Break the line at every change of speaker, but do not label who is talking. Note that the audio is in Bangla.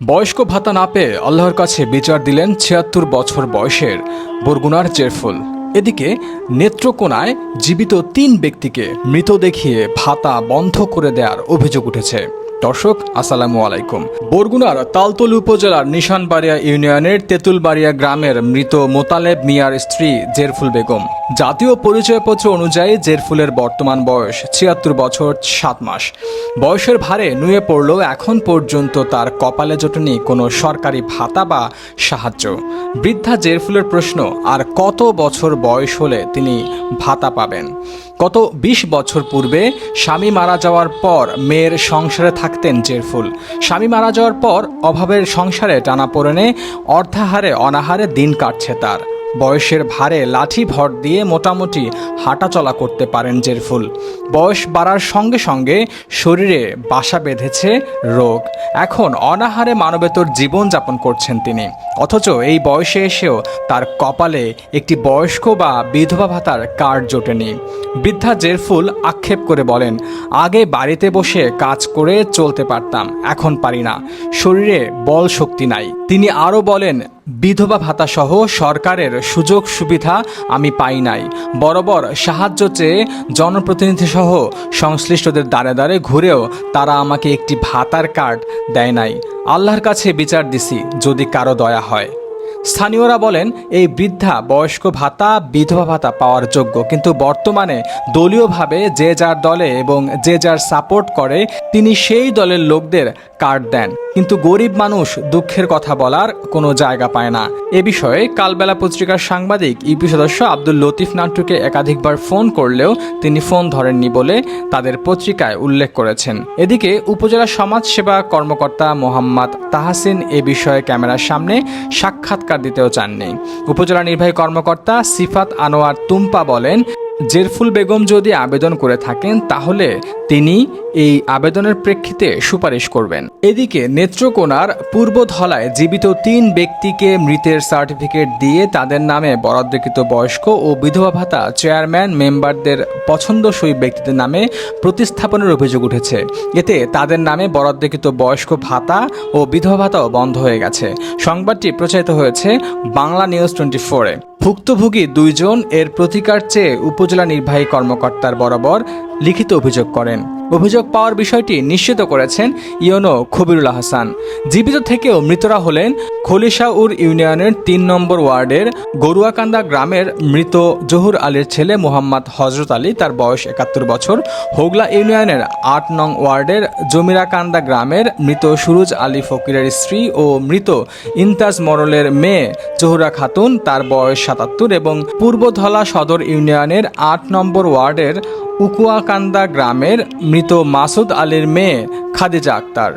বয়স্ক ভাতা না পেয়ে আল্লাহর কাছে বিচার দিলেন ছিয়াত্তর বছর বয়সের বরগুনার জেরফুল। এদিকে নেত্রকোনায় জীবিত তিন ব্যক্তিকে মৃত দেখিয়ে ভাতা বন্ধ করে দেওয়ার অভিযোগ উঠেছে। দর্শক, আসসালামু আলাইকুম। বরগুনার তালতল উপজেলার নিশানবাড়িয়া ইউনিয়নের তেঁতুলবাড়িয়া গ্রামের মৃত মোতালেব মিয়ার স্ত্রী জেরফুল বেগম জাতীয় পরিচয়পত্র অনুযায়ী জেরফুলের বর্তমান বয়স ছিয়াত্তর বছর সাত মাস। বয়সের ভারে নুয়ে পড়লেও এখন পর্যন্ত তার কপালে জোটেনি কোনো সরকারি ভাতা বা সাহায্য। বৃদ্ধা জেরফুলের প্রশ্ন, আর কত বছর বয়স হলে তিনি ভাতা পাবেন? গত ২০ বছর পূর্বে স্বামী মারা যাওয়ার পর মেয়ের সংসারে থাকতেন জেরফুল। স্বামী মারা যাওয়ার পর অভাবের সংসারে টানাপোড়েনে অর্ধাহারে অনাহারে দিন কাটছে তার। বয়সের ভারে লাঠি ভর দিয়ে মোটামুটি হাঁটাচলা করতে পারেন জেরফুল। বয়স বাড়ার সঙ্গে সঙ্গে শরীরে বাসা বেঁধেছে রোগ। এখন অনাহারে মানবেতর জীবন যাপন করছেন তিনি। অথচ এই বয়সে এসেও তার কপালে একটি বয়স্ক বা বিধবা ভাতার কার্ড জোটেনি। বৃদ্ধা জেরফুল আক্ষেপ করে বলেন, আগে বাড়িতে বসে কাজ করে চলতে পারতাম, এখন পারি না। শরীরে বল শক্তি নাই। তিনি আরও বলেন, বিধবা ভাতা সহ সরকারের সুযোগ সুবিধা আমি পাই নাই। বরাবর সাহায্য চেয়ে জনপ্রতিনিধি সহ সংশ্লিষ্টদের দ্বারে দ্বারে ঘুরেও তারা আমাকে একটি ভাতার কার্ড দেয় নাই। আল্লাহর কাছে বিচার দিছি যদি কারও দয়া হয়। স্থানীয়রা বলেন, এই বৃদ্ধা বয়স্ক ভাতা, বিধবা ভাতা পাওয়ার যোগ্য। কিন্তু বর্তমানে দলীয়ভাবে যে যার দলে এবং যে যার সাপোর্ট করে, তিনি সেই দলের লোকদের কার্ড দেন। কিন্তু গরিব মানুষ দুঃখের কথা বলার কোনো জায়গা পায় না। এ বিষয়ে কালবেলা পত্রিকার সাংবাদিক ইউপি সদস্য আব্দুল লতিফ নান্টুকে একাধিকবার ফোন করলেও তিনি ফোন ধরেননি বলে তাদের পত্রিকায় উল্লেখ করেছেন। এদিকে উপজেলা সমাজ সেবা কর্মকর্তা মোহাম্মদ তাহাসিন এ বিষয়ে ক্যামেরার সামনে সাক্ষাৎকার দিতেও চাননি। উপজেলা নির্বাহী কর্মকর্তা সিফাত আনোয়ার তুম্পা বলেন জেরফুল বেগম যদি আবেদন করে থাকেন, তাহলে তিনি এই আবেদনের প্রেক্ষিতে সুপারিশ করবেন। এদিকে নেত্রকোনার পূর্ব ধলায় জীবিত তিন ব্যক্তিকে মৃতের সার্টিফিকেট দিয়ে তাদের নামে বরাদ্দকৃত বয়স্ক ও বিধবা ভাতা চেয়ারম্যান মেম্বারদের পছন্দসই ব্যক্তিদের নামে প্রতিস্থাপনের অভিযোগ উঠেছে। এতে তাদের নামে বরাদ্দকৃত বয়স্ক ভাতা ও বিধবা ভাতাও বন্ধ হয়ে গেছে। সংবাদটি প্রচারিত হয়েছে বাংলা নিউজ টোয়েন্টি ফোরে। ভুক্তভোগী দুইজন এর প্রতিকার চেয়ে উপজেলা নির্বাহী কর্মকর্তার বরাবর লিখিত অভিযোগ করেন। অভিযোগ পাওয়ার বিষয়টি নিশ্চিত করেছেন ইয়নো খবিরুল হাসান জীবিত থেকেও মৃতরা হলেন খলিশাউর ইউনিয়নের তিন নম্বর ওয়ার্ডের গরুয়াকান্দা গ্রামের মৃত জহুর আলীর ছেলে মোহাম্মদ হজরত আলী। তার বয়স একাত্তর বছর। হোগলা ইউনিয়নের আট নং ওয়ার্ডের জমিরাকান্দা গ্রামের মৃত সুরুজ আলী ফকিরের স্ত্রী ও মৃত ইন্তাজ মরলের মেয়ে জহুরা খাতুন। তার বয়স সাতাত্তর এবং পূর্বধলা সদর ইউনিয়নের আট নম্বর ওয়ার্ডের উকুয়াকান্দা গ্রামের মৃত মাসুদ আলীর মেয়ে খাদিজা আক্তার।